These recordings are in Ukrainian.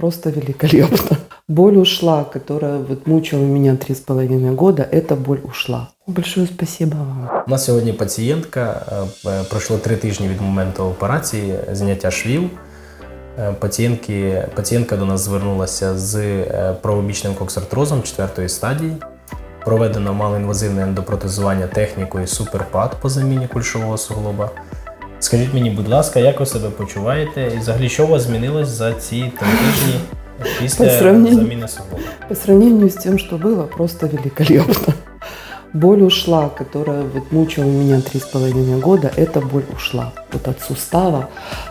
просто великолепно. Боль ушла, которая вот мучила меня три с половиной года, эта боль ушла. Большое спасибо вам. У нас сьогодні пацієнтка. е, е, Пройшло три тижні від моменту операції, зняття швів. Е, Пацієнтки, пацієнтка до нас звернулася з е, правобічним коксартрозом четвертої стадії. Проведено малоінвазивне ендопротезування технікою суперпад по заміні кульшового суглоба. Скажіть мені, будь ласка, як ви себе почуваєте? І взагалі, що у вас змінилось за ці три тижні після заміни собою? По сравнению с тем, что было, просто великолепно. Боль ушла, которая вот мучила меня три с половиной года, эта боль ушла вот от сустава.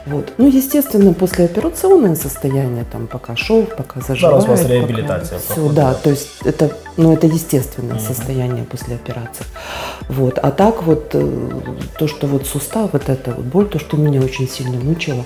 Вот. Ну, естественно, послеоперационное состояние, там, пока шов, пока заживает. у вас пока- реабилитация Все, проходит, да, да. то есть это, ну, это естественное Мгм. состояние после операции. Вот. А так вот, э, то, что вот сустав, вот эта вот боль, то, что меня очень сильно мучило,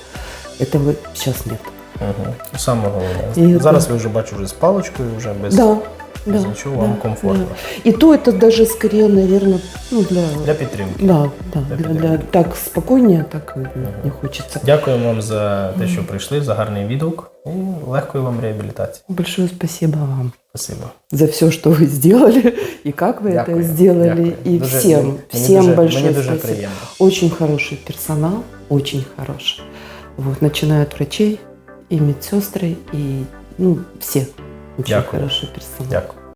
этого сейчас нет. Угу. Саме головне. І Зараз так. ви вже бачу вже з паличкою, вже без, Да, без да, нічого, да, вам комфортно. да. И то это даже скорее, наверное, ну, для... Для підтримки. Да, да, Для для, підтримки. для, так спокойнее, так э, не хочется. Дякую вам за те, що прийшли, за гарний відгук і легкої вам реабілітації. Большое спасибо вам Спасибо. за все, что вы сделали, и как вы Дякую, это сделали, дякую. и Дуже- всем, мені всем дуже- большое мені дуже спасибо. приємно. Очень хороший персонал, очень хороший. Вот, начиная от врачей и медсестры, и ну, все. Очень Дякую. хороший персонаж. Дякую.